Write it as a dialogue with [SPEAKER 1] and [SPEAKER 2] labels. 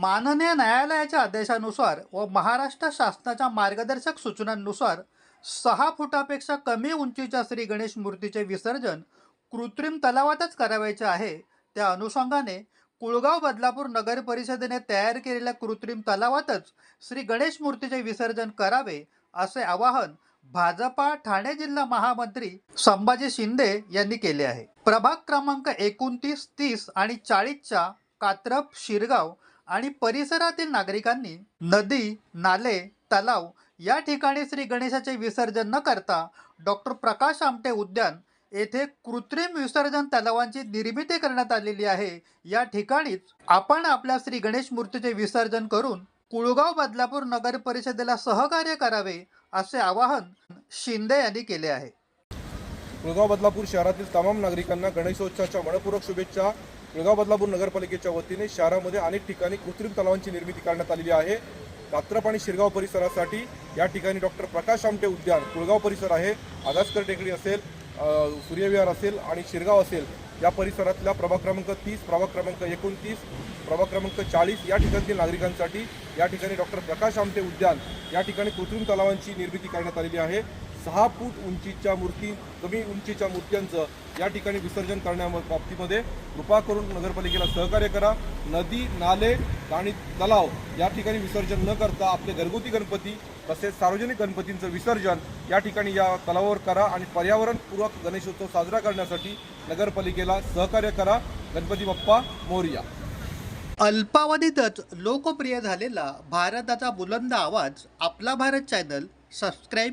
[SPEAKER 1] माननीय न्यायालयाच्या आदेशानुसार व महाराष्ट्र शासनाच्या मार्गदर्शक सूचनांनुसार सहा फुटापेक्षा कमी उंचीच्या श्री गणेश मूर्तीचे विसर्जन कृत्रिम तलावातच करावायचे आहे. त्या अनुषंगाने कुळगाव बदलापूर नगर परिषदेने तयार केलेल्या कृत्रिम तलावातच श्री गणेश मूर्तीचे विसर्जन करावे असे आवाहन भाजपा ठाणे जिल्हा महामंत्री संभाजी शिंदे यांनी केले आहे. प्रभाग क्रमांक एकोणतीस तीस आणि चाळीसच्या कात्रप शिरगाव आणि परिसरातील नागरिकांनी नदी नाले तलाव या ठिकाणी श्री गणेशाचे विसर्जन न करता डॉक्टर प्रकाश आमटे उद्यान येथे कृत्रिम विसर्जन तलावांची निर्मिती करण्यात आलेली आहे. या ठिकाणीच आपण आपल्या श्री गणेश मूर्तीचे विसर्जन करून कुळगाव बदलापूर नगर परिषदेला सहकार्य करावे असे आवाहन शिंदे यांनी केले आहे.
[SPEAKER 2] कुळगाव बदलापूर शहरातील तमाम नागरिकांना गणेशोत्सवाच्या मनपूर्वक शुभेच्छा. कुळगाव बदलापूर नगरपालिकेच्या वतीने शहरामध्ये अनेक ठिकाणी कृत्रिम तलावांची निर्मिती करण्यात आलेली आहे. कात्रप आणि शिरगाव परिसरासाठी या ठिकाणी डॉक्टर प्रकाश आमटे उद्यान कुळगाव परिसर आहे. आगासकर टेकडी असेल सूर्यविहार असेल आणि शिरगाव असेल या परिसरातल्या प्रभाग क्रमांक तीस प्रभाग क्रमांक एकोणतीस प्रभाग क्रमांक चाळीस या ठिकाणतील नागरिकांसाठी या ठिकाणी डॉक्टर प्रकाश आमटे उद्यान या ठिकाणी कृत्रिम तलावांची निर्मिती करण्यात आलेली आहे. सहा फूट उंचीच्या मूर्ती कमी उंचीच्या मूर्त्यांचं या ठिकाणी विसर्जन करण्या बाबतीमध्ये कृपा करून नगरपालिकेला सहकार्य करा. नदी नाले आणि तलाव या ठिकाणी विसर्जन न करता आपले घरगुती गणपती तसेच सार्वजनिक गणपतींचं विसर्जन या ठिकाणी या तलावावर करा आणि पर्यावरणपूरक गणेशोत्सव साजरा करण्यासाठी नगरपालिकेला सहकार्य करा. गणपती बाप्पा मोरया.
[SPEAKER 1] अल्पावधीतच लोकप्रिय झालेला भारताचा बुलंद आवाज आपला Bharat channel subscribe